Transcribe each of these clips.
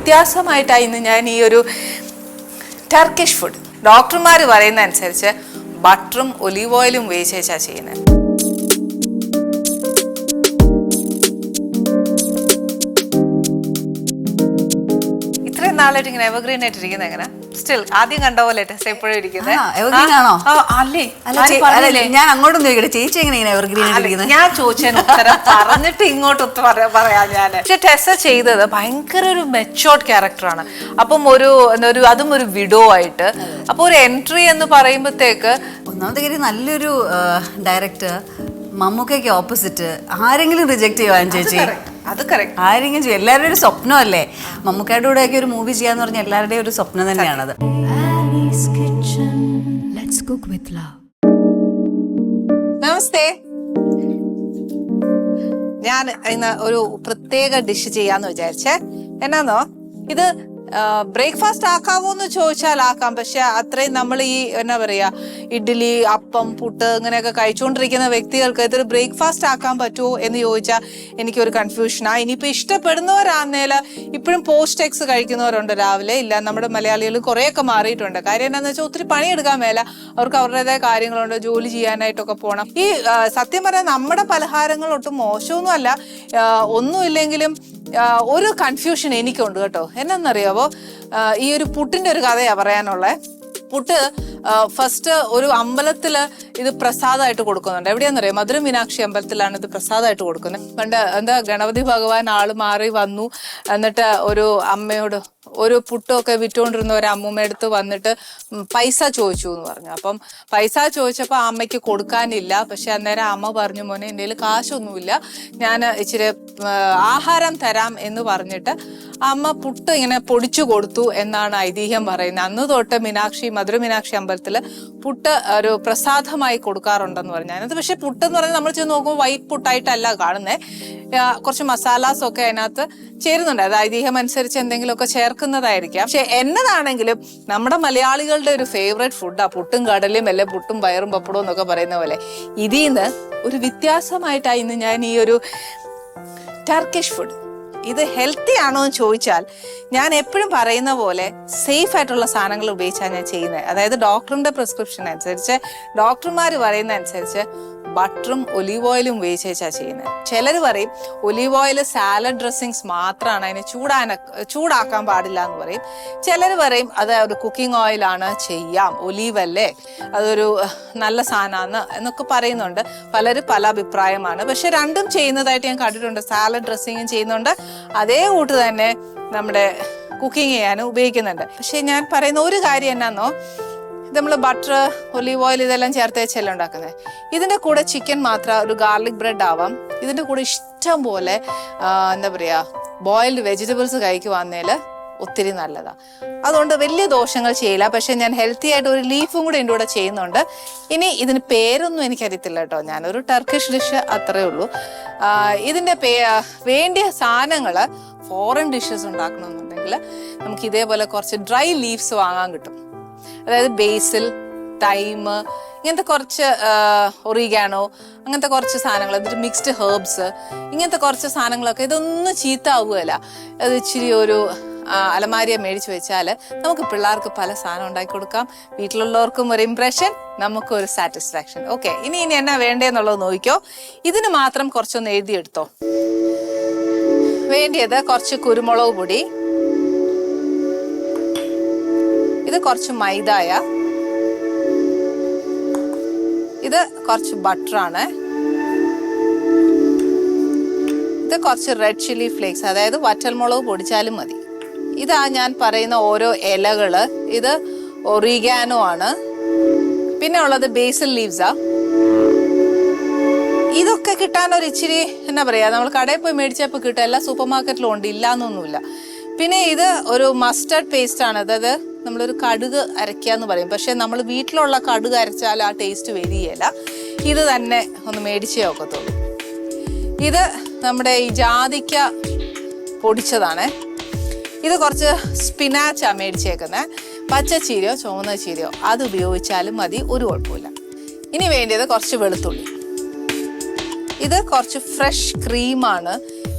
വ്യത്യാസമായിട്ടാണ് ഇന്ന് ഞാൻ ഈ ഒരു ടർക്കിഷ് ഫുഡ് ഡോക്ടർമാർ പറയുന്ന അനുസരിച്ച് ബട്ടറും ഒലീവ് ഓയിലും ഉപയോഗിച്ചാണ് ചെയ്യുന്നത് ഇത്രയും നാളായിട്ട് ഇങ്ങനെ എവർഗ്രീൻ ആയിട്ടിരിക്കുന്നത് എങ്ങനെ സ്റ്റിൽ ആദ്യം കണ്ട പോലെ ടെസ്റ്റ് എപ്പോഴും ഇരിക്കുന്നത് ആ, evergreen ആണോ? ആ, അല്ലേ അല്ല ഞാൻ അങ്ങോട്ടും ചോദിക്കട്ടെ. ചേച്ചി എങ്ങനെ ഇങ്ങനെ എവർഗ്രീൻ ഇരിക്കുന്നത് ഞാൻ ചോദിച്ചതിന് ഉത്തരം. പറഞ്ഞിട്ട് ഇങ്ങോട്ട് ഉത്തരം പറയാ- ഞാൻ പക്ഷെ ടെസ്സ ചെയ്തത് ഭയങ്കര ഒരു മെച്ചോർഡ് ക്യാരക്ടറാണ് അപ്പം ഒരു ഒരു അതും ഒരു വിഡോ ആയിട്ട്. അപ്പൊ ഒരു എൻട്രി എന്ന് പറയുമ്പോഴത്തേക്ക് ഒന്നാമത്തെ കാര്യം നല്ലൊരു ഡയറക്ടർ മമ്മൂക്കയ്ക്ക് ഓപ്പോസിറ്റ് ആരെങ്കിലും റിജക്ട് ചെയ്യുവാൻ ചേച്ചി? അത് കറക്റ്റ് ആരെങ്കിലും ചെയ്യും. എല്ലാവരുടെയും ഒരു സ്വപ്നമല്ലേ? മമ്മൂക്കയുടെ കൂടെയൊക്കെ ഒരു മൂവി ചെയ്യാന്ന് പറഞ്ഞാൽ എല്ലാവരുടെയും ഒരു സ്വപ്നം തന്നെയാണത്. നമസ്തേ. ഞാൻ ഇന്ന് ഒരു പ്രത്യേക ഡിഷ് ചെയ്യാന്ന് വിചാരിച്ചേ. എന്നാന്നോ? ഇത് ബ്രേക്ക്ഫാസ്റ്റ് ആക്കാവോ എന്ന് ചോദിച്ചാൽ ആക്കാം. പക്ഷെ അത്രയും നമ്മൾ ഈ എന്നാ പറയാ ഇഡ്ഡലി അപ്പം പുട്ട് ഇങ്ങനെയൊക്കെ കഴിച്ചുകൊണ്ടിരിക്കുന്ന വ്യക്തികൾക്ക് ഇതൊരു ബ്രേക്ക്ഫാസ്റ്റ് ആക്കാൻ പറ്റുമോ എന്ന് ചോദിച്ചാൽ എനിക്കൊരു കൺഫ്യൂഷനാ. ഇനിയിപ്പോൾ ഇഷ്ടപ്പെടുന്നവരാന്നേൽ ഇപ്പോഴും പോസ്റ്റ് എക്സ് കഴിക്കുന്നവരുണ്ട് രാവിലെ. ഇല്ല നമ്മുടെ മലയാളികൾ കുറേയൊക്കെ മാറിയിട്ടുണ്ട്. കാര്യം എന്താണെന്ന് വെച്ചാൽ ഒത്തിരി പണിയെടുക്കാൻ മേല. അവർക്ക് അവരുടേതായ കാര്യങ്ങളുണ്ട് ജോലി ചെയ്യാനായിട്ടൊക്കെ പോകണം ഈ സത്യം പറഞ്ഞാൽ നമ്മുടെ പലഹാരങ്ങൾ ഒട്ടും മോശമൊന്നുമല്ല ഒന്നുമില്ലെങ്കിലും ഒരു കൺഫ്യൂഷൻ എനിക്കുണ്ട് കേട്ടോ. എന്നെന്നറിയാവോ? ഈ ഒരു പുട്ടിന്റെ ഒരു കഥയാ പറയാനുള്ളത് പുട്ട് ഫസ്റ്റ് ഒരു അമ്പലത്തിൽ ഇത് പ്രസാദമായിട്ട് കൊടുക്കുന്നുണ്ട്. എവിടെയാണെന്നറിയാം മധുര മീനാക്ഷി അമ്പലത്തിലാണ് ഇത് പ്രസാദമായിട്ട് കൊടുക്കുന്നത്. പണ്ട് എന്താ ഗണപതി ഭഗവാൻ ആൾ മാറി വന്നു. എന്നിട്ട് ഒരു അമ്മയോട് ഒരു പുട്ടൊക്കെ വിറ്റുകൊണ്ടിരുന്ന ഒരു അമ്മൂമ്മ അടുത്ത് വന്നിട്ട് പൈസ ചോദിച്ചു എന്ന് പറഞ്ഞു. അപ്പം പൈസ ചോദിച്ചപ്പോൾ അമ്മയ്ക്ക് കൊടുക്കാനില്ല. പക്ഷെ അന്നേരം അമ്മ പറഞ്ഞു മോനെ എന്റെ കാശൊന്നുമില്ല. ഞാൻ ഇച്ചിരി ആഹാരം തരാം എന്ന് പറഞ്ഞിട്ട് അമ്മ പുട്ട് ഇങ്ങനെ പൊടിച്ചു കൊടുത്തു എന്നാണ് ഐതിഹ്യം പറയുന്നത്. അന്ന് തൊട്ട് മീനാക്ഷി മധുര മീനാക്ഷി അമ്പലത്തിൽ പുട്ട് ഒരു പ്രസാദമായി കൊടുക്കാറുണ്ടെന്ന് പറഞ്ഞു. അതിനകത്ത് പക്ഷെ പുട്ട് എന്ന് പറഞ്ഞാൽ നമ്മൾ ചെന്ന് നോക്കുമ്പോൾ വൈറ്റ് പുട്ടായിട്ടല്ല കാണുന്നത് കുറച്ച് മസാലാസ് ഒക്കെ അതിനകത്ത് ചേരുന്നുണ്ട്. അത് ഐതിഹ്യം അനുസരിച്ച് എന്തെങ്കിലുമൊക്കെ ചേർക്കുന്നതായിരിക്കാം. പക്ഷെ എന്നതാണെങ്കിലും നമ്മുടെ മലയാളികളുടെ ഒരു ഫേവറേറ്റ് ഫുഡാ പുട്ടും കടലും അല്ലെ പുട്ടും വയറും പപ്പടവും എന്നൊക്കെ പറയുന്ന പോലെ ഇതിൽ നിന്ന് ഒരു വ്യത്യാസമായിട്ടാണ് ഇന്ന് ഞാൻ ഈ ഒരു ടർക്കിഷ് ഫുഡ് ഇത് ഹെൽത്തി ആണോ എന്ന് ചോദിച്ചാൽ ഞാൻ എപ്പോഴും പറയുന്ന പോലെ സേഫ് ആയിട്ടുള്ള സാധനങ്ങൾ ഉപയോഗിച്ചാണ് ഞാൻ ചെയ്യുന്നത്. അതായത് ഡോക്ടറിന്റെ പ്രിസ്ക്രിപ്ഷൻ അനുസരിച്ച് ഡോക്ടർമാർ പറയുന്ന അനുസരിച്ച് ബട്ടറും ഒലീവ് ഓയിലും ഉപയോഗിച്ച് വെച്ചാൽ ചെയ്യുന്നത് ചിലർ പറയും ഒലീവ് ഓയിൽ സാലഡ് ഡ്രസ്സിങ്സ് മാത്രമാണ് അതിനെ ചൂടാന ചൂടാക്കാൻ പാടില്ല എന്ന് പറയും. ചിലർ പറയും അത് ഒരു കുക്കിംഗ് ഓയിലാണ് ചെയ്യാം ഒലീവ് അല്ലേ അതൊരു നല്ല സാധനമാണ് എന്നൊക്കെ പറയുന്നുണ്ട്. പലരും പല അഭിപ്രായമാണ്. പക്ഷെ രണ്ടും ചെയ്യുന്നതായിട്ട് ഞാൻ കണ്ടിട്ടുണ്ട് സാലഡ് ഡ്രസ്സിങ്ങും ചെയ്യുന്നുണ്ട്. അതേ കൂട്ട് തന്നെ നമ്മുടെ കുക്കിംഗ് ചെയ്യാനും ഉപയോഗിക്കുന്നുണ്ട്. പക്ഷെ ഞാൻ പറയുന്ന ഒരു കാര്യം എന്നാന്നോ നമ്മൾ ബട്ടർ ഒലീവ് ഓയിൽ ഇതെല്ലാം ചേർത്ത് വെച്ചല്ലേ ഉണ്ടാക്കുന്നത് ഇതിന്റെ കൂടെ ചിക്കൻ മാത്രം ഒരു ഗാർലിക് ബ്രെഡ് ആവാം. ഇതിന്റെ കൂടെ ഇഷ്ടം പോലെ എന്താ പറയുക ബോയിൽഡ് വെജിറ്റബിൾസ് കഴിക്കുവാന്നേൽ ഒത്തിരി നല്ലതാണ് അതുകൊണ്ട് വലിയ ദോഷങ്ങൾ ചെയ്യില്ല. പക്ഷേ ഞാൻ ഹെൽത്തി ആയിട്ട് ഒരു ലീഫും കൂടെ എന്റെ കൂടെ ചെയ്യുന്നുണ്ട്. ഇനി ഇതിന് പേരൊന്നും എനിക്കറിയത്തില്ല കേട്ടോ. ഞാനൊരു ടർക്കിഷ് ഡിഷ് അത്രേ ഉള്ളൂ. ഇതിന്റെ പേ വേണ്ടിയ സാധനങ്ങൾ ഫോറിൻ ഡിഷസ് ഉണ്ടാക്കണമെന്നുണ്ടെങ്കിൽ നമുക്ക് ഇതേപോലെ കുറച്ച് ഡ്രൈ ലീവ്സ് വാങ്ങാൻ കിട്ടും. അതായത് ബേസിൽ തൈം ഇങ്ങനത്തെ കുറച്ച് ഒറിഗാനോ അങ്ങനത്തെ കുറച്ച് സാധനങ്ങൾ എന്നിട്ട് മിക്സ്ഡ് ഹേർബ്സ് ഇങ്ങനത്തെ കുറച്ച് സാധനങ്ങളൊക്കെ. ഇതൊന്നും ചീത്ത ആവുകയല്ല അത് ഇച്ചിരി ഒരു അലമാരിയെ മേടിച്ചു വെച്ചാൽ നമുക്ക് പിള്ളേർക്ക് പല സാധനം ഉണ്ടാക്കി കൊടുക്കാം. വീട്ടിലുള്ളവർക്കും ഒരു ഇംപ്രഷൻ നമുക്കൊരു സാറ്റിസ്ഫാക്ഷൻ ഓക്കെ ഇനി ഇനി എന്നാ വേണ്ടതെന്നുള്ളത് നോക്കിക്കോ. ഇതിന് മാത്രം കുറച്ചൊന്ന് എഴുതിയെടുത്തോ. വേണ്ടിയത് കുറച്ച് കുരുമുളക് പൊടി ഇത് കുറച്ച് മൈദായ. ഇത് കുറച്ച് ബട്ടറാണ്. ഇത് കുറച്ച് റെഡ് ചില്ലി ഫ്ലേക്സ് അതായത് വറ്റൽമുളക് പൊടിച്ചാലും മതി. ഇതാ ഞാൻ പറയുന്ന ഓരോ ഇലകൾ. ഇത് ഒറിഗാനോ ആണ്. പിന്നെ ഉള്ളത് ബേസൽ ലീവ്സാ ഇതൊക്കെ കിട്ടാൻ ഒരു ഇച്ചിരി എന്നാ പറയാ നമ്മൾ കടയിൽ പോയി മേടിച്ചപ്പോൾ കിട്ടും. എല്ലാ സൂപ്പർ മാർക്കറ്റിലും ഉണ്ട് ഇല്ല എന്നൊന്നുമില്ല പിന്നെ ഇത് ഒരു മസ്റ്റർഡ് പേസ്റ്റ് ആണ്. അതായത് നമ്മളൊരു കടുക് അരയ്ക്കുക എന്ന് പറയും. പക്ഷെ നമ്മൾ വീട്ടിലുള്ള കടുക് അരച്ചാൽ ആ ടേസ്റ്റ് വരികയില്ല ഇത് തന്നെ ഒന്ന് മേടിച്ചേ ഒക്കത്തുള്ളൂ ഇത് നമ്മുടെ ഈ ജാതിക്ക പൊടിച്ചതാണ്. ഇത് കുറച്ച് സ്പിനാച്ചാണ് മേടിച്ചേക്കുന്നത് പച്ച ചീരയോ ചുവന്ന ചീരയോ അത് ഉപയോഗിച്ചാലും മതി ഒരു കുഴപ്പമില്ല. ഇനി വേണ്ടിയത് കുറച്ച് വെളുത്തുള്ളി. ഇത് കുറച്ച് ഫ്രഷ് ക്രീമാണ്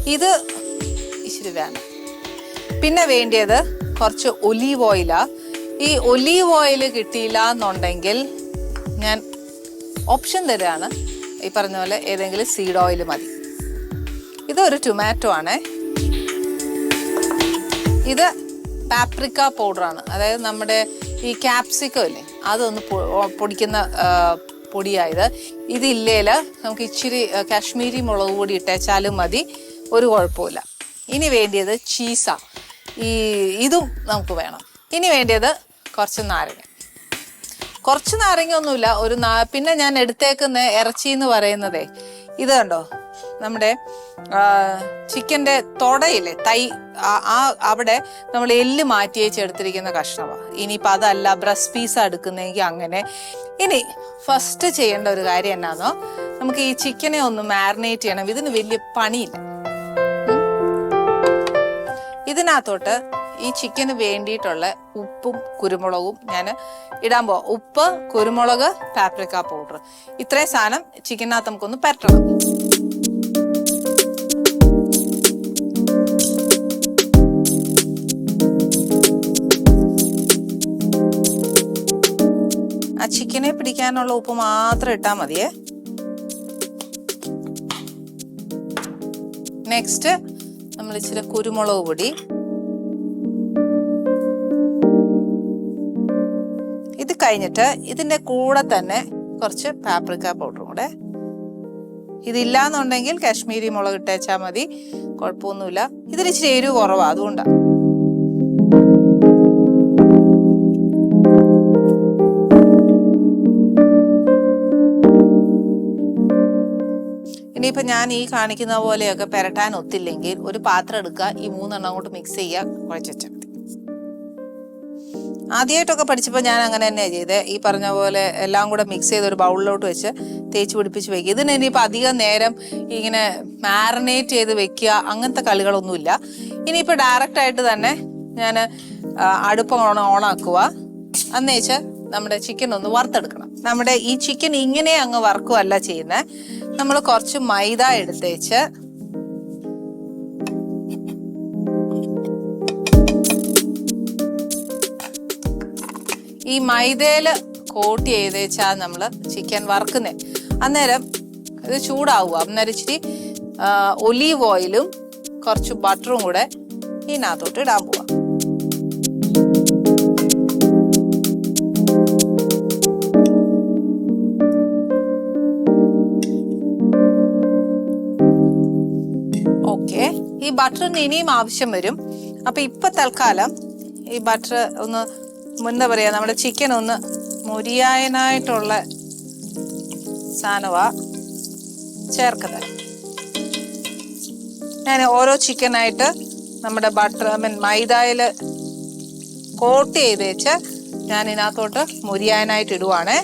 ഇത് ഇച്ചിരി വേണം. പിന്നെ വേണ്ടിയത് കുറച്ച് ഒലീവ് ഓയിലാ. ഈ ഒലീവ് ഓയിൽ കിട്ടിയില്ല എന്നുണ്ടെങ്കിൽ ഞാൻ ഓപ്ഷൻ തരാണ്. ഈ പറഞ്ഞ പോലെ ഏതെങ്കിലും സീഡ് ഓയിൽ മതി. ഇതൊരു ടൊമാറ്റോ ആണേ. ഇത് പാപ്രിക്ക പൗഡറാണ്. അതായത് നമ്മുടെ ഈ ക്യാപ്സിക്കം ഇല്ലേ അതൊന്ന് പൊടിക്കുന്ന പൊടിയായത് ഇതില്ലേൽ നമുക്ക് ഇച്ചിരി കാശ്മീരി മുളക് പൊടി ഇട്ടേച്ചാലും മതി. ഒരു കുഴപ്പമില്ല ഇനി വേണ്ടിയത് ചീസ. ഈ ഇതും നമുക്ക് വേണം. ഇനി വേണ്ടിയത് കുറച്ച് നാരങ്ങ. കുറച്ച് നാരങ്ങ ഒന്നുമില്ല ഒരു നാ പിന്നെ ഞാൻ എടുത്തേക്കുന്ന ഇറച്ചി എന്ന് പറയുന്നതേ ഇത് കണ്ടോ? നമ്മുടെ ചിക്കന്റെ തുടയില്ലേ തൈ ആ- അവിടെ നമ്മൾ എല്ല് മാറ്റി വെച്ച് എടുത്തിരിക്കുന്ന കഷ്ണമാണ് ഇനിയിപ്പോൾ അതല്ല ബ്രസ്റ്റ് പീസ് എടുക്കുന്നെങ്കിൽ അങ്ങനെ. ഇനി ഫസ്റ്റ് ചെയ്യേണ്ട ഒരു കാര്യം എന്നാന്നോ? നമുക്ക് ഈ ചിക്കനെ ഒന്ന് മാരിനേറ്റ് ചെയ്യണം. ഇതിന് വലിയ പണിയില്ല. ഇതിനകത്തോട്ട് ഈ ചിക്കന് വേണ്ടിയിട്ടുള്ള ഉപ്പും കുരുമുളകും ഞാൻ ഇടാൻ പോവാം. ഉപ്പ് കുരുമുളക് പാപ്രിക്ക പൗഡർ ഇത്രയും സാധനം ചിക്കനകത്ത് നമുക്കൊന്ന് പരട്ടണം ആ ചിക്കനെ പിടിക്കാനുള്ള ഉപ്പ് മാത്രം ഇട്ടാൽ മതിയേ. നെക്സ്റ്റ് നമ്മൾ ഇച്ചിരി കുരുമുളക് പൊടി. ഇത് കഴിഞ്ഞിട്ട് ഇതിന്റെ കൂടെ തന്നെ കുറച്ച് പാപ്രിക്ക പൗഡറും കൂടെ. ഇതില്ലാന്നുണ്ടെങ്കിൽ കാശ്മീരി മുളക് ഇട്ടേച്ചാൽ മതി. കുഴപ്പമൊന്നുമില്ല. ഇതിൽ ഇച്ചിരി എരിവ് കുറവാണ് അതുകൊണ്ടാണ് ഇനിയിപ്പോൾ ഞാൻ ഈ കാണിക്കുന്ന പോലെയൊക്കെ പെരട്ടാൻ ഒത്തില്ലെങ്കിൽ ഒരു പാത്രം എടുക്കുക ഈ മൂന്നെണ്ണം അങ്ങോട്ട് മിക്സ് ചെയ്യുക കുഴച്ച് വെച്ചാൽ മതി. ആദ്യമായിട്ടൊക്കെ പഠിച്ചപ്പോൾ ഞാൻ അങ്ങനെ തന്നെയാണ് ചെയ്തത് ഈ പറഞ്ഞ പോലെ എല്ലാം കൂടെ മിക്സ് ചെയ്ത് ഒരു ബൗളിലോട്ട് വെച്ച് തേച്ച് പിടിപ്പിച്ച് വെക്കുക. ഇതിന് ഇനിയിപ്പോൾ അധികം നേരം ഇങ്ങനെ മാറിനേറ്റ് ചെയ്ത് വെക്കുക അങ്ങനത്തെ കളികളൊന്നുമില്ല. ഇനിയിപ്പോൾ ഡയറക്റ്റ് ആയിട്ട് തന്നെ ഞാൻ അടുപ്പം ഓണാക്കുക. അന്നേച്ച് നമ്മുടെ ചിക്കൻ ഒന്ന് വറുത്തെടുക്കണം. നമ്മുടെ ഈ ചിക്കൻ ഇങ്ങനെ അങ്ങ് വറുക്കുകയല്ല ചെയ്യുന്നത് നമ്മൾ കുറച്ച് മൈദ എടുത്തേച്ച് ഈ മൈദയിൽ കോട്ട് ചെയ്തേച്ചാ നമ്മൾ ചിക്കൻ വറുക്കുന്നത് അന്നേരം ഇത് ചൂടാവുക. അന്നേരം ഇച്ചിരി ഒലീവ് ഓയിലും കുറച്ച് ബട്ടറും കൂടെ ഇതിനകത്തോട്ട് ഇടാൻ പോവാം. ഓക്കെ. ഈ ബട്ടറിന് ഇനിയും ആവശ്യം വരും. അപ്പൊ ഇപ്പൊ തൽക്കാലം ഈ ബട്ടർ ഒന്ന് എന്താ പറയാ നമ്മുടെ ചിക്കൻ ഒന്ന് മുരിയായനായിട്ടുള്ള സാധനമാ ചേർക്കുന്നത്. ഞാൻ ഓരോ ചിക്കനായിട്ട് നമ്മുടെ ബട്ടർ ഐ മീൻ മൈദയിൽ കോട്ട് ചെയ്ത് വെച്ച് ഞാൻ ഇതിനകത്തോട്ട് മുരിയാനായിട്ട് ഇടുവാണേ.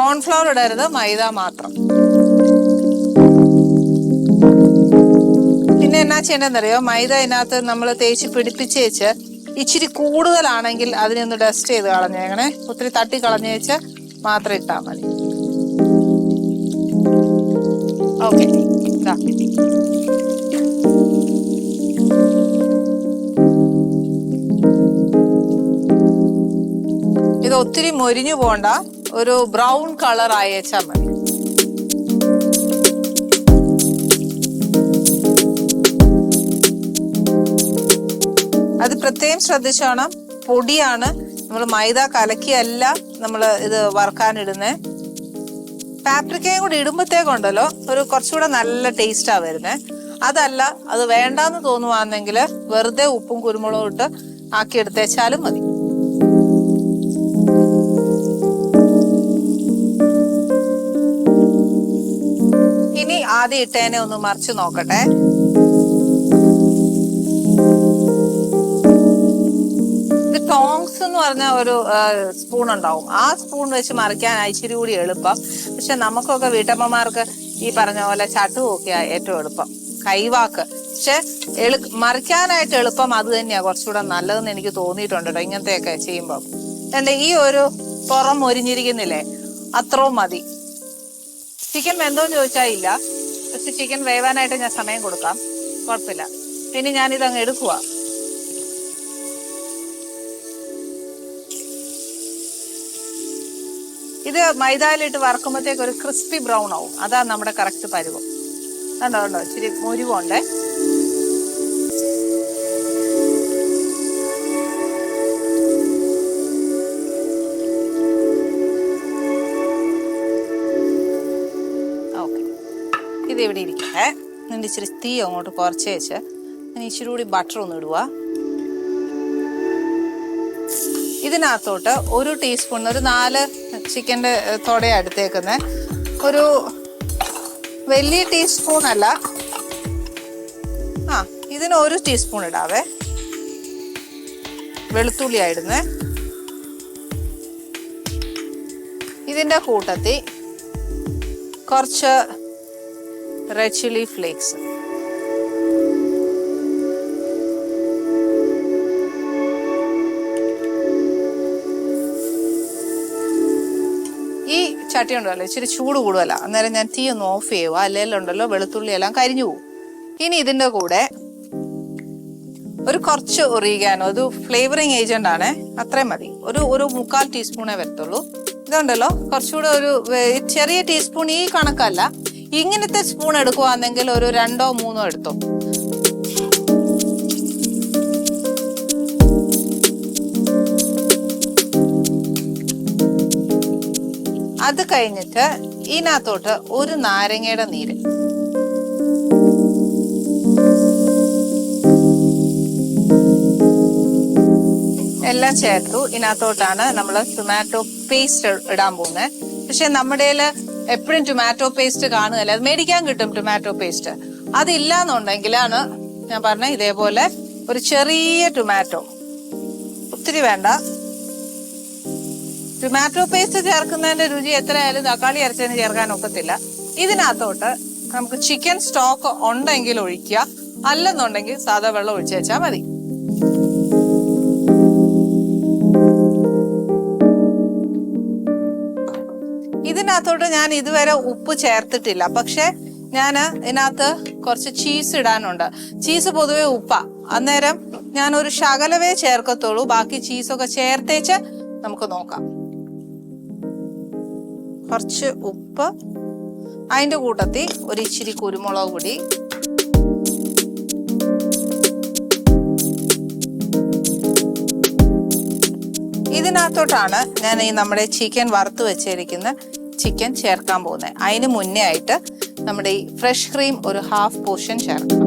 കോൺഫ്ലവർ ഇടരുത് മൈദ മാത്രം. എന്നാ ചെയ്യണമെന്നറിയോ? മൈദ ഇതിനകത്ത് നമ്മൾ തേച്ച് പിടിപ്പിച്ച് വെച്ച് ഇച്ചിരി കൂടുതലാണെങ്കിൽ അതിനൊന്ന് ഡസ്റ്റ് ചെയ്ത് കളഞ്ഞേക്കണേ ഒത്തിരി തട്ടി കളഞ്ഞു വെച്ച് മാത്രം ഇട്ടാൽ മതി. ഓക്കെ. ഇതാ. ഇത് ഒത്തിരി മൊരിഞ്ഞു പോണ്ട. ഒരു ബ്രൗൺ കളർ അയച്ചാൽ മതി. പ്രത്യേകം ശ്രദ്ധിച്ചോണം. പൊടിയാണ്. നമ്മൾ മൈദ കലക്കിയല്ല നമ്മൾ ഇത് വറുക്കാനിടുന്നത് പാപ്രിക്കയും കൂടി ഇടുമ്പോഴത്തേക്കുണ്ടല്ലോ ഒരു കുറച്ചുകൂടെ നല്ല ടേസ്റ്റാ വരുന്നത് അതല്ല അത് വേണ്ടാന്ന് തോന്നുവാണെങ്കിൽ വെറുതെ ഉപ്പും കുരുമുളകും ഇട്ട് ആക്കി എടുത്തേച്ചാലും മതി. ഇനി ആദ്യം ഇട്ടേനെ ഒന്ന് മറിച്ച് നോക്കട്ടെ. ടോങ്സ് എന്ന് പറഞ്ഞ ഒരു സ്പൂൺ ഉണ്ടാവും. ആ സ്പൂൺ വെച്ച് മറിക്കാൻ ഇച്ചിരി കൂടി എളുപ്പം. പക്ഷെ നമുക്കൊക്കെ വീട്ടമ്മമാർക്ക് ഈ പറഞ്ഞ പോലെ ചട്ടുവൊക്കെയാ ഏറ്റവും എളുപ്പം. കൈവാക്ക്. പക്ഷെ എളു മറിക്കാനായിട്ട് എളുപ്പം അത് തന്നെയാ കുറച്ചുകൂടെ നല്ലതെന്ന് എനിക്ക് തോന്നിയിട്ടുണ്ട് കേട്ടോ ഇങ്ങനത്തെയൊക്കെ ചെയ്യുമ്പോൾ എന്റെ ഈ ഒരു പുറം ഒരിഞ്ഞിരിക്കുന്നില്ലേ? അത്രയും മതി. ചിക്കൻ വെന്തോന്ന് ചോദിച്ചാൽ ഇല്ല. പക്ഷെ ചിക്കൻ വേവാനായിട്ട് ഞാൻ സമയം കൊടുക്കാം. കുഴപ്പമില്ല. പിന്നെ ഞാനിത് അങ്ങ് എടുക്കുക ഇത് മൈദയിലിട്ട് വറക്കുമ്പോഴത്തേക്ക് ഒരു ക്രിസ്പി ബ്രൗൺ ആവും. അതാണ് നമ്മുടെ കറക്റ്റ് പരുവം. കണ്ടോ കണ്ടോ? ഇച്ചിരി മുരിവുണ്ടേ. ഇത് ഇവിടെ ഇരിക്കട്ടെ. എന്നിട്ട് ഇച്ചിരി തീ അങ്ങോട്ട് കുറച്ച് വെച്ച്. ഇനി ഇച്ചിരി കൂടി ബട്ടർ ഒന്ന് ഇടുക ഇതിനകത്തോട്ട് ഒരു ടീസ്പൂൺ ഒരു നാല് ചിക്കന്റെ തൊട എടുത്തേക്കുന്നത് ഒരു വലിയ ടീസ്പൂൺ അല്ല. ആ ഇതിന് ഒരു ടീസ്പൂൺ ഇടാവേ. വെളുത്തുള്ളി ആയിടുന്നേ ഇതിന്റെ കൂട്ടത്തിൽ കുറച്ച് റെഡ് ചില്ലി ഫ്ലേക്സ് ചട്ടി ഉണ്ടല്ലോ ഇച്ചിരി ചൂട് കൂടുതല. അന്നേരം ഞാൻ തീ ഒന്ന് ഓഫ് ചെയ്യുക അല്ലെങ്കിൽ ഉണ്ടല്ലോ വെളുത്തുള്ളി എല്ലാം കരിഞ്ഞു പോകും ഇനി ഇതിന്റെ കൂടെ ഒരു കുറച്ച് ഒറിഗാനോ ഒരു ഫ്ലേവറിങ് ഏജന്റ് ആണ് അത്രയും മതി. ഒരു ഒരു മുക്കാൽ ടീസ്പൂണേ വരത്തുള്ളൂ. ഇതുണ്ടല്ലോ കുറച്ചുകൂടെ ഒരു ചെറിയ ടീസ്പൂൺ ഈ കണക്കല്ല. ഇങ്ങനത്തെ സ്പൂൺ എടുക്കുവാണെങ്കിൽ ഒരു രണ്ടോ മൂന്നോ എടുത്തോ. കഴിഞ്ഞിട്ട് ഇതിനകത്തോട്ട് ഒരു നാരങ്ങയുടെ നീര്. എല്ലാം ചേർത്തു. ഇതിനകത്തോട്ടാണ് നമ്മൾ ടൊമാറ്റോ പേസ്റ്റ് ഇടാൻ പോകുന്നത് പക്ഷെ നമ്മുടെ എപ്പോഴും ടൊമാറ്റോ പേസ്റ്റ് കാണുകയല്ല. അത് മേടിക്കാൻ കിട്ടും ടൊമാറ്റോ പേസ്റ്റ് അതില്ല എന്നുണ്ടെങ്കിലാണ് ഞാൻ പറഞ്ഞ ഇതേപോലെ ഒരു ചെറിയ ടൊമാറ്റോ ഒത്തിരി വേണ്ട. ടൊമാറ്റോ പേസ്റ്റ് ചേർക്കുന്നതിന്റെ രുചി എത്രയായാലും തക്കാളി അരച്ചതിന് ചേർക്കാൻ ഒക്കത്തില്ല. ഇതിനകത്തോട്ട് നമുക്ക് ചിക്കൻ സ്റ്റോക്ക് ഉണ്ടെങ്കിൽ ഒഴിക്കുക. അല്ലെന്നുണ്ടെങ്കിൽ സാധാ വെള്ളം ഒഴിച്ചു വെച്ചാൽ മതി. ഇതിനകത്തോട്ട് ഞാൻ ഇതുവരെ ഉപ്പ് ചേർത്തിട്ടില്ല. പക്ഷെ ഞാൻ ഇതിനകത്ത് കുറച്ച് ചീസ് ഇടാനുണ്ട്. ചീസ് പൊതുവെ ഉപ്പാ. അന്നേരം ഞാൻ ഒരു ശകലവേ ചേർക്കത്തുള്ളൂ. ബാക്കി ചീസൊക്കെ ചേർത്തേച്ച് നമുക്ക് നോക്കാം. കുറച്ച് ഉപ്പ് അതിന്റെ കൂട്ടത്തിൽ ഒരു ഇച്ചിരി കുരുമുളക് പൊടി. ഇതിനകത്തോട്ടാണ് ഞാൻ ഈ നമ്മുടെ ചിക്കൻ വറുത്ത് വെച്ചിരിക്കുന്ന ചിക്കൻ ചേർക്കാൻ പോകുന്നത്. അതിന് മുന്നേ ആയിട്ട് നമ്മുടെ ഈ ഫ്രഷ് ക്രീം ഒരു ഹാഫ് പോർഷൻ ചേർക്കണം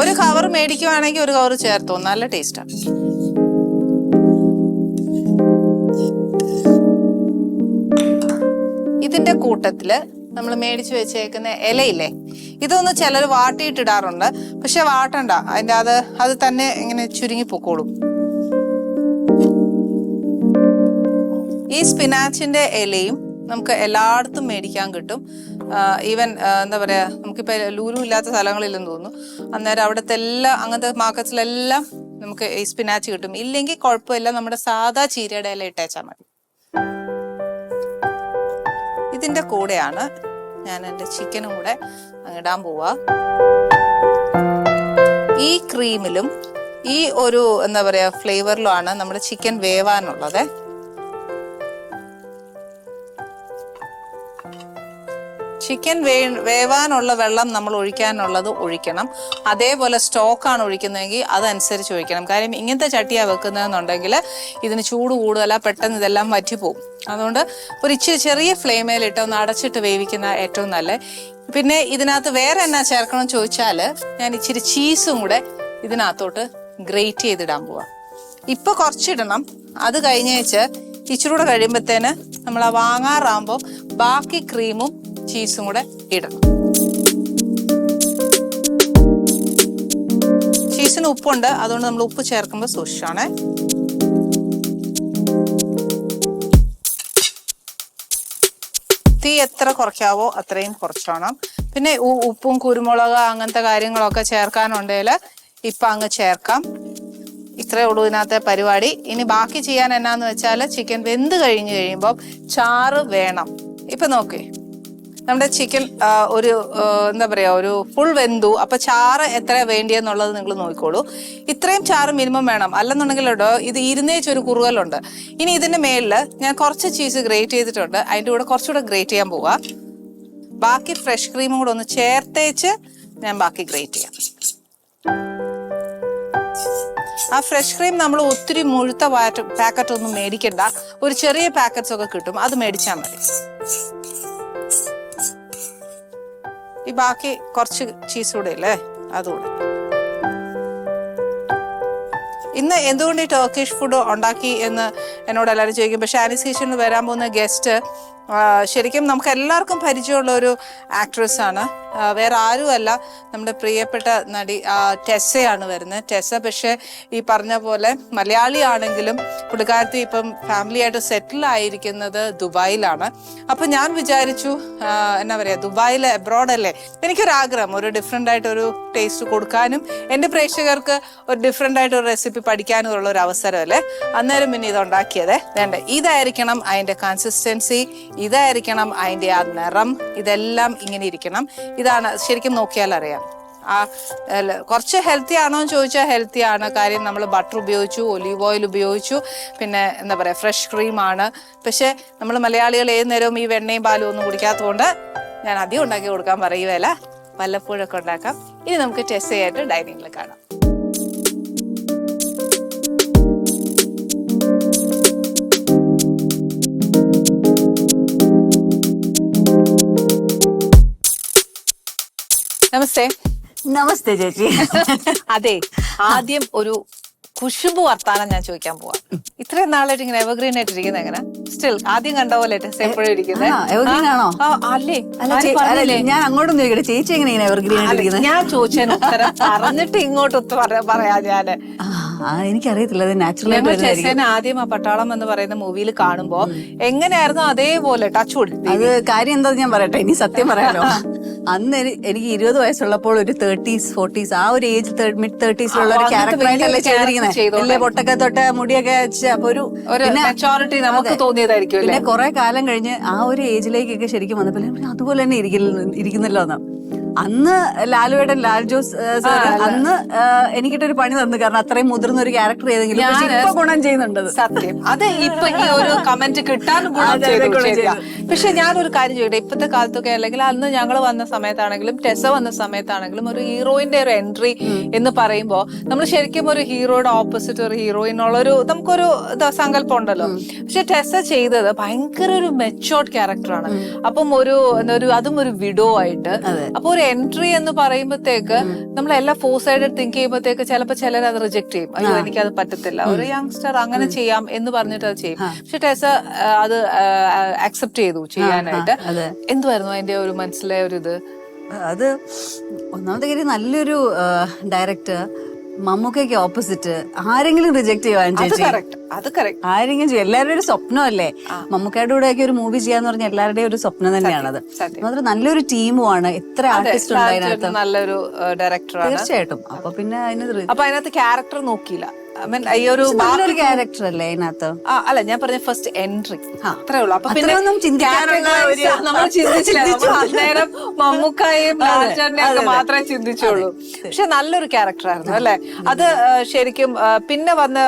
ഒരു കവർ മേടിക്കുവാണെങ്കിൽ ഒരു കവർ ചേർത്തോ നല്ല ടേസ്റ്റാണ് ഇതിന്റെ കൂട്ടത്തിൽ നമ്മൾ മേടിച്ചു വെച്ചേക്കുന്ന ഇലയില്ലേ ഇതൊന്ന് ചിലർ വാട്ടിയിട്ടിടാറുണ്ട്. പക്ഷെ വാട്ടണ്ട അതിന്റെ അത് അത് തന്നെ ഇങ്ങനെ ചുരുങ്ങി പൊക്കോളും. ഈ സ്പിനാച്ചിന്റെ ഇലയും നമുക്ക് എല്ലായിടത്തും മേടിക്കാൻ കിട്ടും. ഈവൻ എന്താ പറയാ നമുക്കിപ്പോ ലൂലു ഇല്ലാത്ത സ്ഥലങ്ങളില്ലെന്ന് തോന്നുന്നു. അന്നേരം അവിടുത്തെ എല്ലാ അങ്ങനത്തെ മാർക്കറ്റിലെല്ലാം നമുക്ക് ഈ സ്പിനാച്ച് കിട്ടും. ഇല്ലെങ്കിൽ കുഴപ്പമില്ല നമ്മുടെ സാധാ ചീരയുടെ ഇല ഇട്ടേച്ചാൽ മതി. ഇതിന്റെ കൂടെയാണ് ഞാൻ എന്റെ ചിക്കനും കൂടെ ഇടാൻ പോവാ. ഈ ക്രീമിലും ഈ ഒരു എന്താ പറയാ ഫ്ലേവറിലുമാണ് നമ്മുടെ ചിക്കൻ വേവാനുള്ളത്. ചിക്കൻ വേ വേവാനുള്ള വെള്ളം നമ്മൾ ഒഴിക്കാനുള്ളത് ഒഴിക്കണം. അതേപോലെ സ്റ്റോക്കാണ് ഒഴിക്കുന്നതെങ്കിൽ അതനുസരിച്ച് ഒഴിക്കണം. കാര്യം ഇങ്ങനത്തെ ചട്ടിയാണ് വെക്കുന്നതെന്നുണ്ടെങ്കിൽ ഇതിന് ചൂട് കൂടുതലാണ് പെട്ടെന്ന് ഇതെല്ലാം വറ്റിപ്പോവും. അതുകൊണ്ട് ഒരു ഇച്ചിരി ചെറിയ ഫ്ലെയിമേലിട്ട് ഒന്ന് അടച്ചിട്ട് വേവിക്കുന്ന ഏറ്റവും നല്ല. പിന്നെ ഇതിനകത്ത് വേറെ എന്നാ ചേർക്കണം ചോദിച്ചാൽ ഞാൻ ഇച്ചിരി ചീസും കൂടെ ഇതിനകത്തോട്ട് ഗ്രേറ്റ് ചെയ്തിടാൻ പോവാ. ഇപ്പൊ കുറച്ചിടണം. അത് കഴിഞ്ഞേച്ച് ഇച്ചിരി കൂടെ കഴിയുമ്പത്തേന് നമ്മൾ ആ വാങ്ങാറാകുമ്പോൾ ബാക്കി ക്രീമും ചീസും കൂടെ ഇടണം. ചീസിന് ഉപ്പുണ്ട്. അതുകൊണ്ട് നമ്മൾ ഉപ്പ് ചേർക്കുമ്പോൾ സൂക്ഷിച്ചാണേ. തീ എത്ര കുറയ്ക്കാവോ അത്രയും കുറച്ചോണം. പിന്നെ ഉപ്പും കുരുമുളക് അങ്ങനത്തെ കാര്യങ്ങളൊക്കെ ചേർക്കാനുണ്ടെങ്കിൽ ഇപ്പം അങ്ങ് ചേർക്കാം. ഇത്രേ ഉള്ളൂ ഇതിനകത്തെ പരിപാടി. ഇനി ബാക്കി ചെയ്യാൻ എന്നാന്ന് വെച്ചാൽ ചിക്കൻ വെന്ത് കഴിഞ്ഞ് കഴിയുമ്പോൾ ചാറ് വേണം. ഇപ്പം നോക്കേ. നമ്മുടെ ചിക്കൻ ഒരു എന്താ പറയാ ഒരു ഫുൾ വെന്തു. അപ്പൊ ചാറ് എത്ര വേണ്ടിയെന്നുള്ളത് നിങ്ങൾ നോക്കിക്കോളൂ. ഇത്രയും ചാറ് മിനിമം വേണം. അല്ലെന്നുണ്ടെങ്കിൽ കേട്ടോ ഇത് ഇരുന്നേച്ച് ഒരു കുറുകലുണ്ട്. ഇനി ഇതിന്റെ മേളിൽ ഞാൻ കുറച്ച് ചീസ് ഗ്രേറ്റ് ചെയ്തിട്ടുണ്ട്. അതിന്റെ കൂടെ കുറച്ചുകൂടെ ഗ്രേറ്റ് ചെയ്യാൻ പോവാ. ബാക്കി ഫ്രഷ് ക്രീമും കൂടെ ഒന്ന് ചേർത്തേച്ച് ഞാൻ ബാക്കി ഗ്രേറ്റ് ചെയ്യാം. ആ ഫ്രഷ് ക്രീം നമ്മൾ ഒത്തിരി മുഴുത്ത പാക്കറ്റ് ഒന്നും മേടിക്കണ്ട. ഒരു ചെറിയ പാക്കറ്റ്സ് ഒക്കെ കിട്ടും. അത് മേടിച്ചാൽ മതി. ഈ ബാക്കി കുറച്ച് ചീസ് കൂടെ ഇല്ലേ? അതുകൂടെ. ഇന്ന് എന്തുകൊണ്ട് ഈ ടർക്കിഷ് ഫുഡ് ഉണ്ടാക്കി എന്ന് എന്നോട് എല്ലാവരും ചോദിക്കും. പക്ഷേ ആനി സീഷനിൽ വരാൻ പോകുന്ന ഗസ്റ്റ് ശരിക്കും നമുക്ക് എല്ലാവർക്കും പരിചയമുള്ള ഒരു ആക്ട്രസ് ആണ്. ആ, വേറെ ആരുമല്ല നമ്മുടെ പ്രിയപ്പെട്ട നടി ടെസ്സയാണ് വരുന്നത്. ടെസ്സ പക്ഷേ ഈ പറഞ്ഞ പോലെ മലയാളി ആണെങ്കിലും പുള്ളിക്കാരത്തി ഇപ്പം ഫാമിലിയായിട്ട് സെറ്റിൽ ആയിരിക്കുന്നത് ദുബായിലാണ്. അപ്പൊ ഞാൻ വിചാരിച്ചു എന്നാ പറയാ ദുബായിൽ അബ്രോഡ് അല്ലേ? എനിക്കൊരാഗ്രഹം ഒരു ഡിഫറെന്റ് ആയിട്ട് ഒരു ടേസ്റ്റ് കൊടുക്കാനും എന്റെ പ്രേക്ഷകർക്ക് ഒരു ഡിഫറെന്റ് ആയിട്ട് ഒരു റെസിപ്പി പഠിക്കാനും ഉള്ള ഒരു അവസരമല്ലേ? അന്നേരം പിന്നെ ഇത് ഉണ്ടാക്കിയത് വേണ്ട ഇതായിരിക്കണം അതിന്റെ കൺസിസ്റ്റൻസി ഇതായിരിക്കണം അതിന്റെ ആ നിറം ഇതെല്ലാം ഇങ്ങനെ ഇരിക്കണം. ഇതാണ്. ശരിക്കും നോക്കിയാൽ അറിയാം. ആ കുറച്ച് ഹെൽത്തി ആണോ എന്ന് ചോദിച്ചാൽ ഹെൽത്തി ആണ്. കാര്യം നമ്മൾ ബട്ടർ ഉപയോഗിച്ചു ഒലീവ് ഓയിൽ ഉപയോഗിച്ചു. പിന്നെ എന്താ പറയുക ഫ്രഷ് ക്രീമാണ് പക്ഷേ നമ്മൾ മലയാളികൾ ഏത് നേരവും ഈ വെണ്ണയും പാലും ഒന്നും കുടിക്കാത്തതുകൊണ്ട് ഞാൻ അധികം ഉണ്ടാക്കി കൊടുക്കാൻ പറയുകയല്ല. വല്ലപ്പോഴൊക്കെ ഉണ്ടാക്കാം. ഇനി നമുക്ക് ടെസ്റ്റ് ചെയ്യായിട്ട് ഡൈനിങ്ങിൽ കാണാം. നമസ്തേ. നമസ്തേ ചേച്ചി. അതെ ആദ്യം ഒരു കുശുമ്പ് വർത്താനം ഞാൻ ചോദിക്കാൻ പോവാ. ഇത്രയും നാളായിട്ട് ഇങ്ങനെ എവർഗ്രീൻ ആയിട്ട് ഇരിക്കുന്നത് എങ്ങനെ? സ്റ്റിൽ ആദ്യം കണ്ട പോലെ എപ്പോഴും ഇരിക്കുന്നത്? ഞാൻ അങ്ങോട്ടും ചോദിക്കട്ടെ ചേച്ചി എങ്ങനെ ഇങ്ങനെ എവർഗ്രീൻ ആയിട്ട് ഞാൻ ചോദിച്ചതിന് ഉത്തരം പറഞ്ഞിട്ട് ഇങ്ങോട്ട് ഉത്തരം പറയാ- ഞാൻ. എനിക്കറിയത്തില്ല. അത് നാച്ചുറൽ ആദ്യം ആ പട്ടാളം എന്ന് പറയുന്ന മൂവിയിൽ കാണുമ്പോ എങ്ങനെയായിരുന്നു അതേപോലെ ടച്ച് അത് കാര്യം എന്താ ഞാൻ പറയട്ടെ. ഇനി സത്യം പറയാലോ. അന്ന് എനിക്ക് ഇരുപത് വയസ്സുള്ളപ്പോൾ ഒരു തേർട്ടീസ് ഫോർട്ടീസ് ആ ഒരു ഏജ് മിഡ് തേർട്ടീസിലുള്ള ഒരു ക്യാരക്ടറായിട്ടല്ലേ ചെയ്തിരിക്കുന്നത്. വലിയ പൊട്ടൊക്കെ തൊട്ട് മുടിയൊക്കെ വെച്ച് അപ്പൊ ഒരു മെച്ചോറിറ്റി നമുക്ക്. തോന്നിയതായിരിക്കും പിന്നെ കുറെ കാലം കഴിഞ്ഞ് ആ ഒരു ഏജിലേക്കൊക്കെ ശരിക്കും വന്നപ്പോൾ അതുപോലെ തന്നെ ഇരിക്കില്ല ഇരിക്കുന്നല്ലോ എന്ന്. അന്ന് ലാലുവേടൻ ലാൽ ജോസ് സാർ അന്ന് എനിക്കിട്ടൊരു പണി തന്നു. കാരണം അത്രയും മുതിർന്ന ഒരു ക്യാരക്ടർ ഏതെങ്കിലും. പക്ഷേ ഇപ്പൊ ഗുണം ചെയ്യുന്നുണ്ട് സത്യം. അത് ഇപ്പൊ ഈ ഒരു കമന്റ് കിട്ടാൻ ഗുണം ചെയ്തു ശരിയാ. പക്ഷെ ഞാനൊരു കാര്യം ചോദിക്കട്ടെ? ഇപ്പത്തെ കാലത്തൊക്കെ അല്ലെങ്കിൽ അന്ന് ഞങ്ങൾ വന്ന സമയത്താണെങ്കിലും ടെസ വന്ന സമയത്താണെങ്കിലും ഒരു ഹീറോയിന്റെ ഒരു എൻട്രി എന്ന് പറയുമ്പോൾ നമ്മൾ ശരിക്കും ഒരു ഹീറോയുടെ ഓപ്പോസിറ്റ് ഒരു ഹീറോയിൻ ഉള്ള ഒരു നമുക്കൊരു സങ്കല്പം ഉണ്ടല്ലോ. പക്ഷെ ടെസ ചെയ്തത് ഭയങ്കര ഒരു മെച്ചോർഡ് ക്യാരക്ടറാണ് അപ്പം ഒരു എന്താ ഒരു അതും ഒരു വിഡോ ആയിട്ട് അപ്പൊ ഒരു എൻട്രി എന്ന് പറയുമ്പോഴത്തേക്ക് നമ്മൾ എല്ലാ ഫോർ സൈഡഡ് തിങ്ക് ചെയ്യുമ്പോഴത്തേക്ക് ചിലപ്പോൾ ചിലർ അത് റിജക്ട് ചെയ്യും. അയ്യോ എനിക്കത് പറ്റത്തില്ല. ഒരു യങ്സ്റ്റർ അങ്ങനെ ചെയ്യാം എന്ന് പറഞ്ഞിട്ട് അത് ചെയ്യും. പക്ഷെ ടെസ അത് അക്സെപ്റ്റ് ചെയ്തു ചെയ്യാനായിട്ട്. അതെ. എന്തുവായിരുന്നു അതിന്റെ ഒരു മനസ്സിലെ ഒരു ഇത്? അത് ഒന്നാമത്തെ കാര്യം നല്ലൊരു ഡയറക്ടർ മമ്മൂക്കയ്ക്ക് ഓപ്പോസിറ്റ് ആരെങ്കിലും റിജക്ട് ചെയ്യുവാൻ അത് അത് കറക്റ്റ് ആരെങ്കിലും ചെയ്യും. എല്ലാവരുടെയും ഒരു സ്വപ്നമല്ലേ? മമ്മൂക്കയുടെ കൂടെയൊക്കെ ഒരു മൂവി ചെയ്യാന്ന് പറഞ്ഞ എല്ലാവരുടെയും ഒരു സ്വപ്നം തന്നെയാണത്. സത്യം. മാത്രം നല്ലൊരു ടീമുമാണ്. എത്ര ആർട്ടിസ്റ്റ് ഉണ്ട് അതിനകത്ത്? നല്ലൊരു ഡയറക്ടറാണ് തീർച്ചയായിട്ടും. അപ്പൊ പിന്നെ അതിന് അപ്പൊ അതിനകത്ത് ക്യാരക്ടർ നോക്കിയില്ല. മീൻ ഈ ഒരു നല്ലൊരു ക്യാരക്ടർ അല്ലേ അതിനകത്ത്? ആ, അല്ല ഞാൻ പറഞ്ഞ ഫസ്റ്റ് എൻട്രി അത്രേ ഉള്ളൂ അപ്പൊ പിന്നെ അത്രയൊന്നും ചിന്തിക്കാനുള്ള ഒരു- നമ്മൾ ചിന്തിച്ചില്ല. നമ്മൾ അന്നേരം മമ്മൂക്കായും ലാൽചാണ്ടിനെയും ഒക്കെ മാത്രമേ ചിന്തിച്ചുള്ളൂ. പക്ഷെ നല്ലൊരു ക്യാരക്ടർ ആയിരുന്നു അല്ലെ അത് ആ, ശരിക്കും ആ, പിന്നെ വന്ന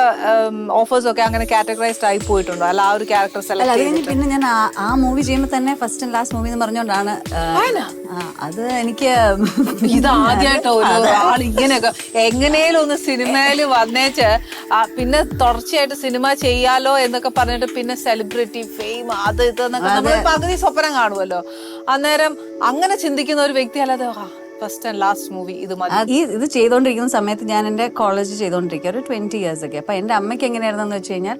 ഓഫേഴ്സ് ഒക്കെ അങ്ങനെ കാറ്റഗറൈസ്ഡ് ആയി പോയിട്ടുണ്ടോ? അല്ല ആ ഒരു ക്യാരക്ടർ അല്ല സെലക്ട് അത് കഴിഞ്ഞ് പിന്നെ ഞാൻ ആ- ആ മൂവി ചെയ്യുമ്പോൾ തന്നെ ഫസ്റ്റ് ആൻഡ് ലാസ്റ്റ് മൂവി എന്ന് പറഞ്ഞുകൊണ്ടാണ് ആ, അത് എനിക്ക് ഇത് ആദ്യമായിട്ടോ ഒരു ആൾ ഇങ്ങനെയൊക്കെ എങ്ങനെയും ഒന്ന് സിനിമയിൽ വന്നേച്ച് പിന്നെ തുടർച്ചയായിട്ട് സിനിമ ചെയ്യാലോ എന്നൊക്കെ പറഞ്ഞിട്ട് പിന്നെ സെലിബ്രിറ്റി ഫെയിം അത് ഇത് എന്നൊക്കെ നമ്മൾ പകുതി സ്വപ്നം കാണുമല്ലോ അന്നേരം അങ്ങനെ ചിന്തിക്കുന്ന ഒരു വ്യക്തി അല്ലാതെ ഫസ്റ്റ് ആൻഡ് ലാസ്റ്റ് മൂവി ഇത് മതി. ഈ ഇത് ചെയ്തുകൊണ്ടിരിക്കുന്ന സമയത്ത് ഞാൻ എന്റെ കോളേജ് ചെയ്തുകൊണ്ടിരിക്കുക ഒരു ട്വന്റി ഇയേഴ്സ് ഒക്കെ. അപ്പൊ എന്റെ അമ്മയ്ക്ക് എങ്ങനെയായിരുന്നെന്ന് വെച്ച് കഴിഞ്ഞാൽ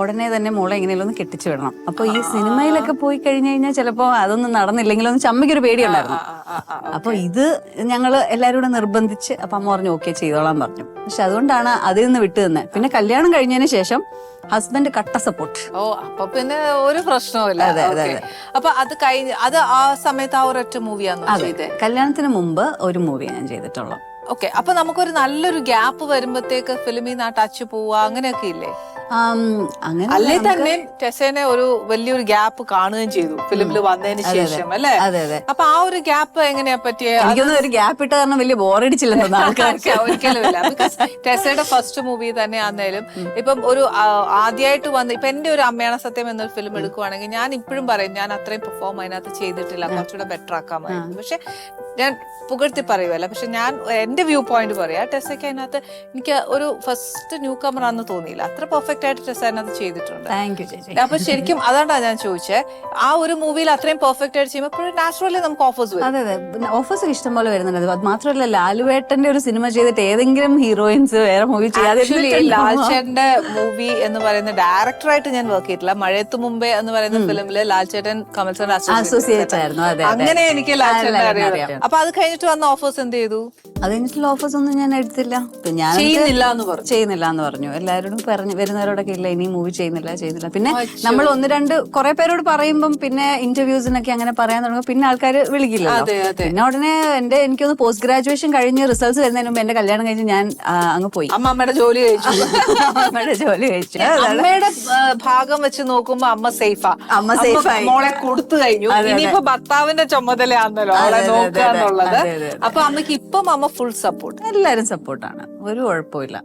ഉടനെ തന്നെ മോളെ എങ്ങനെയെങ്കിലും ഒന്ന് കെട്ടിച്ചു വിടണം. അപ്പൊ ഈ സിനിമയിലൊക്കെ പോയി കഴിഞ്ഞു കഴിഞ്ഞാൽ ചിലപ്പോൾ അതൊന്നും നടന്നില്ലെങ്കിലും ഒരു പേടിയുണ്ടായിരുന്നു. അപ്പൊ ഇത് ഞങ്ങൾ എല്ലാവരും കൂടെ നിർബന്ധിച്ച് അപ്പൊ അമ്മ പറഞ്ഞു ഓക്കെ ചെയ്തോളാം പറഞ്ഞു. പക്ഷെ അതുകൊണ്ടാണ് അതിൽ നിന്ന് വിട്ടു തന്നെ. പിന്നെ കല്യാണം കഴിഞ്ഞതിന് ശേഷം ഹസ്ബൻഡ് കട്ട സപ്പോർട്ട് ഓ അപ്പൊ പിന്നെ ഒരു പ്രശ്നവും അതെ അതെ അപ്പൊ അത് കഴിഞ്ഞ് അത് ആ സമയത്ത് ആ ഒരൊറ്റ മൂവിയാണോ ചെയ്തേ? കല്യാണത്തിന് മുമ്പ് ഒരു മൂവി ഞാൻ ചെയ്തിട്ടുള്ളൂ. ഓക്കെ അപ്പൊ നമുക്കൊരു നല്ലൊരു ഗ്യാപ്പ് വരുമ്പോഴത്തേക്ക് ഫിലിമിൽ നിന്ന് ആ ടച്ച് പോവുക അങ്ങനെയൊക്കെ ഇല്ലേ? അങ്ങനെ അല്ലേ തന്നെ ടെസേനെ ഒരു വലിയൊരു ഗ്യാപ്പ് കാണുകയും ചെയ്തു. ഫിലിമിൽ വന്നതിന് ശേഷം അല്ലേ? അതെ അതെ. അപ്പൊ ആ ഒരു ഗ്യാപ്പ് എങ്ങനെയാ പറ്റിയ? എനിക്കൊന്നും ഒരു ഗ്യാപ്പ് ഇട്ട കാരണം വലിയ ബോറടിച്ചില്ലെന്ന് ആൾക്കാർക്ക്. ഒരിക്കലുമില്ല ബിക്കോസ് ടെസയുടെ ഫസ്റ്റ് മൂവി തന്നെ ആന്നേലും ഇപ്പം ഒരു ആദ്യമായിട്ട് വന്ന് ഇപ്പൊ എന്റെ ഒരു അമ്മയാണ് സത്യം എന്നൊരു ഫിലിം എടുക്കുവാണെങ്കിൽ ഞാൻ ഇപ്പോഴും പറയും ഞാൻ അത്രയും പെർഫോം അതിനകത്ത് ചെയ്തിട്ടില്ല കുറച്ചുകൂടെ ബെറ്റർ ആക്കാമായിരുന്നു പക്ഷെ ഞാൻ പുകഴ്ത്തി പറയുമല്ല പക്ഷെ ഞാൻ എന്റെ വ്യൂ പോയിന്റ് പറയാം ടെസ്സയ്ക്ക് അതിനകത്ത് എനിക്ക് ഒരു ഫസ്റ്റ് ന്യൂ കമർ ആണെന്ന് തോന്നിയില്ല. അത്ര പെർഫെക്റ്റ് ആയിട്ട് ടെസ്സ അതിനകത്ത് ചെയ്തിട്ടുണ്ട്. താങ്ക് യു ചേച്ചി. അപ്പൊ ശരിക്കും അതാണ്ടാ ഞാൻ ചോദിച്ചേ ആ ഒരു മൂവിയിൽ അത്രയും പെർഫെക്റ്റ് ആയിട്ട് ചെയ്യുമ്പോൾ നാച്ചുറലി നമുക്ക് ഓഫേഴ്സ് വരും. അതെ അതെ. ഓഫേഴ്സ് ഇഷ്ടം പോലെ വരുന്നുണ്ട്. അത് മാത്രമല്ല ലാലുവേട്ടന്റെ ഒരു സിനിമ ചെയ്തിട്ട് ഏതെങ്കിലും ഹീറോയിൻസ് വേറെ മൂവി ചെയ്യാതെ ലാൽചേട്ടന്റെ മൂവി എന്ന് പറയുന്ന ഡയറക്ടറായിട്ട് ഞാൻ വർക്ക് ചെയ്തിട്ടില്ല. മഴയത്ത് മുമ്പേ എന്ന് പറയുന്ന ഫിലിമിൽ ലാൽചേട്ടൻ കമൽസൺ അസോസിയേറ്റ് ആയിരുന്നു. അങ്ങനെ എനിക്ക് ലാൽചേട്ടൻ അറിയാം. അപ്പൊ അത് കഴിഞ്ഞിട്ട് വന്ന ഓഫേഴ്സ് എന്ത് ചെയ്തു അത് കഴിഞ്ഞിട്ടുള്ള ഓഫേഴ്സ് ഒന്നും ഞാൻ എടുത്തില്ല. ഇപ്പൊ ഞാൻ ചെയ്യുന്നില്ല എന്ന് പറഞ്ഞു. ചെയ്യുന്നില്ല എന്ന് പറഞ്ഞു. എല്ലാവരോടും പറഞ്ഞു വരുന്നവരോടൊക്കെ ഇല്ല ഇനി മൂവി ചെയ്യുന്നില്ല ചെയ്യുന്നില്ല. പിന്നെ നമ്മൾ ഒന്ന് രണ്ട് കുറെ പേരോട് പറയുമ്പം പിന്നെ ഇന്റർവ്യൂസിനൊക്കെ അങ്ങനെ പറയാൻ തുടങ്ങും. പിന്നെ ആൾക്കാർ വിളിക്കില്ല. പിന്നെ ഉടനെ എന്റെ എനിക്കൊന്ന് പോസ്റ്റ് ഗ്രാജുവേഷൻ കഴിഞ്ഞ് റിസൾട്ട്സ് വരുന്നതിന് മുമ്പ് എന്റെ കല്യാണം കഴിഞ്ഞ് ഞാൻ അങ്ങ് പോയി. അമ്മ അമ്മയുടെ ജോലി കഴിച്ചു. അമ്മയുടെ ജോലി കഴിച്ചു. അമ്മയുടെ ഭാഗം വെച്ച് നോക്കുമ്പോ അമ്മ സേഫാ അമ്മ സേഫ് മോളെ കൊടുത്തു കഴിഞ്ഞു. ഇനിയിപ്പോ ഭർത്താവിന്റെ ചുമതലയാണല്ലോ. എന്നുള്ളത്. അപ്പൊ അമ്മയ്ക്ക് ഇപ്പം അമ്മ ഫുൾ സപ്പോർട്ട് എല്ലാരും സപ്പോർട്ടാണ് ഒരു കുഴപ്പമില്ല